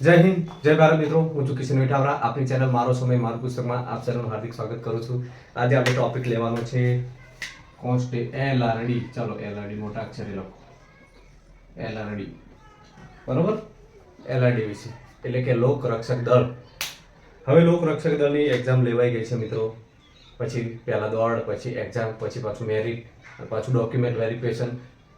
જય હિન્દ, જય ભારત મિત્રો. હું છું કિશન વિઠાવરા. આપની ચેનલ મારો સમય, મારું પુસ્તકમાં આપ સૌનું હાર્દિક સ્વાગત કરું છું. આજે આપણે ટોપિક લેવાનો છે કોન્સ્ટે એલ આરડી ચાલો એલ આરડી મોટા અક્ષરે લખો. એલ આરડી બરોબર? એલ આરડી વિશે. એટલે કે લોક રક્ષક દળ. હવે લોક રક્ષક દળની એક્ઝામ લેવાઈ ગઈ છે મિત્રો. પછી પહેલાં દોડ, પછી એક્ઝામ પછી પાછું મેરિટ પાછું ડોક્યુમેન્ટ વેરિફિકેશન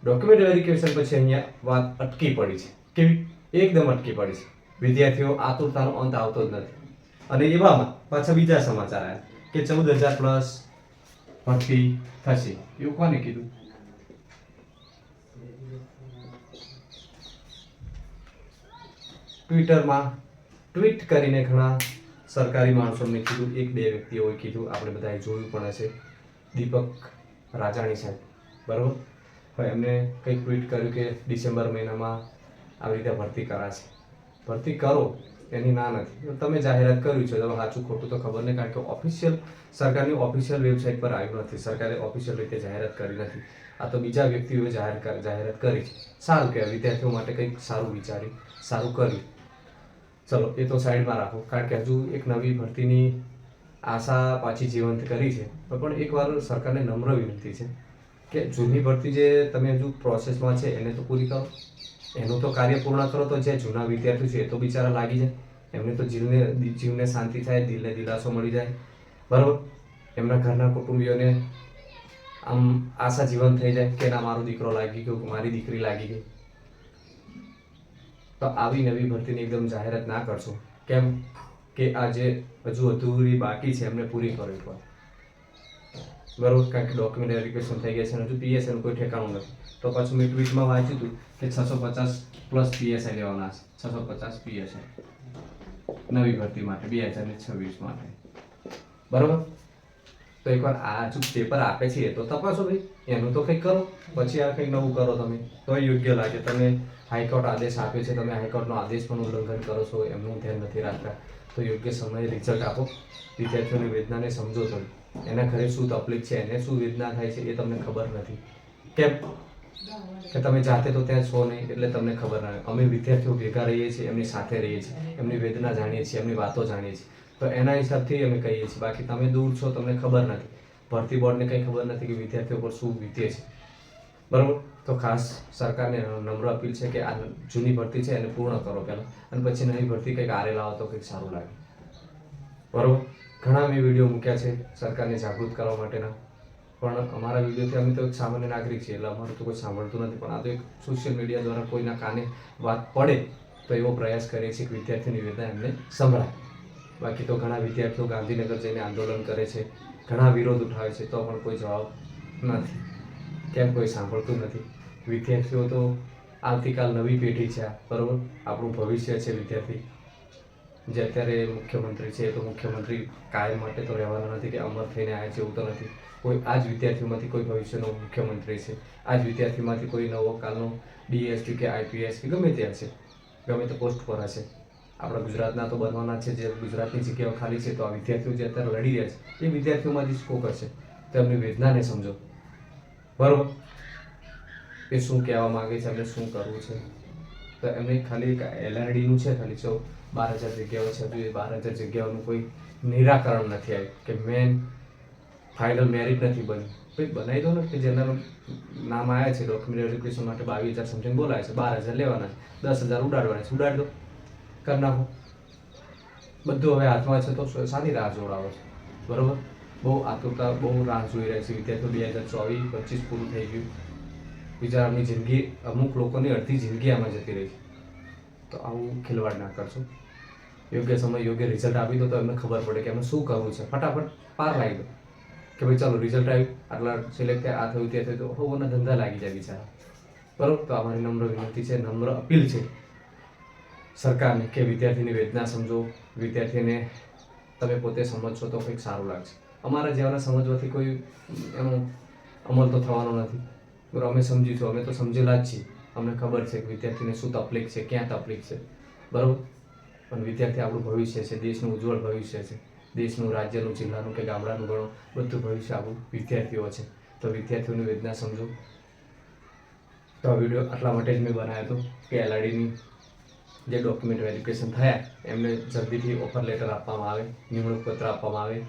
ડોક્યુમેન્ટ વેરિફિકેશન પછી અહીંયા વાત અટકી પડી છે. કેવી? એકદમ અટકી પડી છે. વિદ્યાર્થીઓ આતુરતાનો અંત આવતો જ નથી. અને એવામાં પાછા બીજા સમાચાર આવ્યા કે ચૌદ હજાર પ્લસ ભરતી થશે. એવું કોને કીધું? ટ્વિટરમાં ટ્વીટ કરીને ઘણા સરકારી માણસોને કીધું, એક બે વ્યક્તિઓએ કીધું, આપણે બધાએ જોયું પણ હશે. દીપક રાજાણી સાહેબ, બરાબર? હવે એમને કંઈક ટ્વીટ કર્યું કે ડિસેમ્બર મહિનામાં આવી રીતે ભરતી કરાશે. ભરતી કરો, એની ના નથી. તમે જાહેરાત કર્યું છે તમે સાચું ખોટું તો ખબર નહીં, કારણ કે ઓફિશિયલ સરકારની ઓફિશિયલ વેબસાઇટ પર આવ્યું નથી. સરકારે ઓફિશિયલ રીતે જાહેરાત કરી નથી. આ તો બીજા વ્યક્તિઓએ જાહેર જાહેરાત કરી છે. સારું કહેવાય, વિદ્યાર્થીઓ માટે કંઈક સારું વિચાર્યું સારું કર્યું. ચલો, એ તો સાઈડમાં રાખો, કારણ કે હજુ એક નવી ભરતીની આશા પાછી જીવંત કરી છે. પણ એકવાર સરકારને નમ્ર વિનંતી છે કે જૂની ભરતી જે તમે હજુ પ્રોસેસમાં છે, એને તો પૂરી કરો. એનું તો કાર્ય પૂર્ણ કરો તો જે જૂના વિદ્યાર્થીઓ છે એ તો બિચારા લાગી જાય. એમને તો જીવને જીવને શાંતિ થાય, દિલને દિલાસો મળી જાય. બરાબર? એમના ઘરના કુટુંબીઓને આમ આશા જીવન થઈ જાય કે ના, મારો દીકરો લાગી ગયો, મારી દીકરી લાગી ગઈ. તો આવી નવી ભરતીની એકદમ જાહેરાત ના કરશો. કેમ? કે આ જે હજુ અધૂરી બાકી છે, એમને પૂરી કરવી પડે. બરોબર કારણ કે ડોક્યુમેન્ટ વેરિફિકેશન થઈ ગયા છે અને હજુ પીએસઆઈ કોઈ ઠેકાણું નથી. તો પાછું મેં ટ્વીટમાં વાંચ્યું હતું કે છસો પચાસ પ્લસ પીએસઆઈ લેવાના છે. છસો પચાસ પીએસઆઈ નવી ભરતી માટે, બે હજાર ને છવ્વીસ માટે. બરોબર? તો એકવાર આ હજુ પેપર આપે છે એ તો તપાસો ભાઈ. એનું તો કંઈક કરો. પછી આ કંઈક નવું કરો તમે. તો યોગ્ય લાગે. તમે હાઈકોર્ટ આદેશ આપ્યો છે. તમે હાઈકોર્ટનો આદેશ પણ ઉલ્લંઘન કરો છો. એમનું ધ્યાન નથી રાખતા. તો યોગ્ય સમયે રિઝલ્ટ આપો. વિદ્યાર્થીઓની વેદનાને સમજો તમે. એના ઘરે શું તકલીફ છે, એને શું વેદના થાય છે એ તમને ખબર નથી. કેમ કે તમે જાતે તો ત્યાં છો નહીં એટલે તમને ખબર ના. અમે વિદ્યાર્થીઓ ભેગા રહીએ છીએ, એમની સાથે રહીએ છીએ, એમની વેદના જાણીએ છીએ, એમની વાતો જાણીએ છીએ. તો એના હિસાબથી અમે કહીએ છીએ. બાકી તમે દૂર છો, તમને ખબર નથી. ભરતી બોર્ડને કંઈ ખબર નથી કે વિદ્યાર્થીઓ પર શું વીતે છે. બરાબર? તો ખાસ સરકારને નમ્ર અપીલ છે કે આ જૂની ભરતી છે એને પૂર્ણ કરો પહેલાં. અને પછી નવી ભરતી કંઈક આરે લાવો તો કંઈક સારું લાગે. બરાબર? ઘણા મેં વીડિયો મૂક્યા છે સરકારને જાગૃત કરવા માટેના. પણ અમારા વિડીયોથી અમે તો એક સામાન્ય નાગરિક છીએ, એટલે અમારું તો કોઈ સાંભળતું નથી. પણ આ તો એક સોશિયલ મીડિયા દ્વારા કોઈના કાને વાત પડે તો એવો પ્રયાસ કરીએ છીએ કે વિદ્યાર્થીની નિવેદન એમને સંભળાય. બાકી તો ઘણા વિદ્યાર્થીઓ ગાંધીનગર જઈને આંદોલન કરે છે, ઘણા વિરોધ ઉઠાવે છે તો પણ કોઈ જવાબ નથી. કેમ કોઈ સાંભળતું નથી. વિદ્યાર્થીઓ તો આવતીકાલ નવી પેઢી છે, બરાબર? આપણું ભવિષ્ય છે વિદ્યાર્થી. જે અત્યારે મુખ્યમંત્રી છે તો મુખ્યમંત્રી કાયમ માટે તો રહેવાના નથી કે અમર થઈને આવ્યા છે એવું તો નથી. કોઈ આ જ વિદ્યાર્થીમાંથી કોઈ ભવિષ્યનો મુખ્યમંત્રી છે. આ જ વિદ્યાર્થીમાંથી કોઈ નવો કાલનો ડીએસટી કે આઈપીએસ કે ગમે ત્યાં છે. ગમે તે પોસ્ટ પર હશે. આપણા ગુજરાતના તો બનવાના છે, જે ગુજરાતની જગ્યાઓ ખાલી છે, તો આ વિદ્યાર્થીઓ જે અત્યારે લડી રહ્યા છે, એ વિદ્યાર્થીઓમાંથી સ્કોપ હશે. તો એમની વેદનાને સમજો. બરોબર. એ શું કહેવા માંગે છે, એમને શું કરવું છે? તો એમને ખાલી એલઆરડીનું છે, ખાલી ચૌ બાર હજાર જગ્યાઓ છે, હજુ એ બાર હજાર જગ્યાઓનું કોઈ નિરાકરણ નથી આવ્યું. કે મેન ફાઇનલ મેરિટ નથી બન્યું ભાઈ, બનાવી દો ને કે જેના નામ આવ્યા છે ડોક્યુમેન્ટ વેરિફિકેશન માટે બાવીસ હજાર સમથિંગ બોલાય છે, બાર હજાર લેવાના છે, દસ હજાર ઉડાડવાના છે, ઉડાડ દો. કરી નાખો. બધું હવે હાથમાં છે તો સારી રાહ જોડાવો છે. બરોબર? બહુ આતુરતા, બહુ રાહ જોઈ રહ્યા છે વિદ્યાર્થીઓ બે હજાર ચોવીસ, પચીસ પૂરું થઈ ગયું. બિચારાની જિંદગી, અમુક લોકોની અડધી જિંદગી આમાં જતી રહી છે. તો આવું ખિલવાડ ના કરશો. યોગ્ય સમય, યોગ્ય રિઝલ્ટ આપી દો તો એમને ખબર પડે કે એમને શું કરવું છે. ફટાફટ પાર લાવી દો. કે ભાઈ ચાલો રિઝલ્ટ આવ્યું. આટલા સિલેક્ટ થયા આ થયું તે થયું, તો હોવાના ધંધા લાગી જાય બિચારા. બરોબર? તો અમારી નમ્ર વિનંતી છે, નમ્ર અપીલ છે. સરકારને કે વિદ્યાર્થીની વેદના સમજો. વિદ્યાર્થીને તમે પોતે સમજશો તો કંઈક સારું લાગશે. અમારા જેવાના સમજવાથી કોઈ એનો અમલ તો થવાનો નથી. બરાબર અમે સમજીશું અમે તો સમજેલા જ છીએ. અમને ખબર છે કે વિદ્યાર્થીને શું તકલીફ છે, ક્યાં તકલીફ છે. બરાબર? પણ વિદ્યાર્થી આપણું ભવિષ્ય છે, દેશનું ઉજ્જવળ ભવિષ્ય છે. દેશનું, રાજ્યનું, જિલ્લાનું કે ગામડાનું ગણો, બધું ભવિષ્ય આપણું વિદ્યાર્થીઓ છે. તો વિદ્યાર્થીઓની વેદના સમજો. તો આ વીડિયો આટલા માટે જ મેં બનાવ્યો હતો કે એલઆઈડીની જે ડોક્યુમેન્ટ વેરિફિકેશન થયા, એમને જલ્દીથી ઓફર લેટર આપવામાં આવે, નિમણૂક પત્ર આપવામાં આવે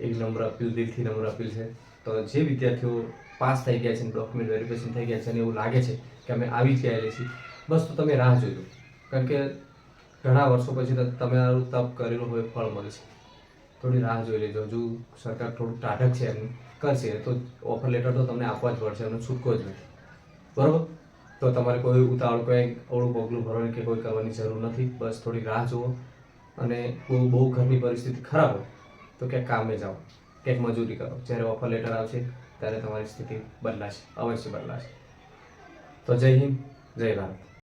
એક નંબર અપીલ દિલથી નંબર અપીલ છે. તો જે વિદ્યાર્થીઓ પાસ થઈ ગયા છે ડોક્યુમેન્ટ વેરિફિકેશન થઈ ગયા છે અને એવું લાગે છે કે અમે આવી જ ગયેલી છીએ, બસ તો તમે રાહ લો. કારણ કે ઘણા વર્ષો પછી તમારું તપ કરેલું હોય ફળ મળશે થોડી રાહ જોઈ લેજો. હજુ સરકાર થોડું ટાઢક છે એમ કરશે, તો ઓફર લેટર તો તમને આપવા જ પડશે એનો છૂટકો જ નથી. બરાબર? તો તમારે કોઈ ઉતાવળ કોઈ અવળું પગલું ભરવાની કે કોઈ કરવાની જરૂર નથી. બસ થોડી રાહ જુઓ અને કોઈ બહુ ઘરની પરિસ્થિતિ ખરાબ હોય તો ક્યાંક કામે જાઓ ક્યાંક મજૂરી કરો. જ્યારે ઓફર લેટર આવશે, ત્યારે તમારી સ્થિતિ બદલાશે, અવશ્ય બદલાશે. તો જય હિન્દ, જય ભારત.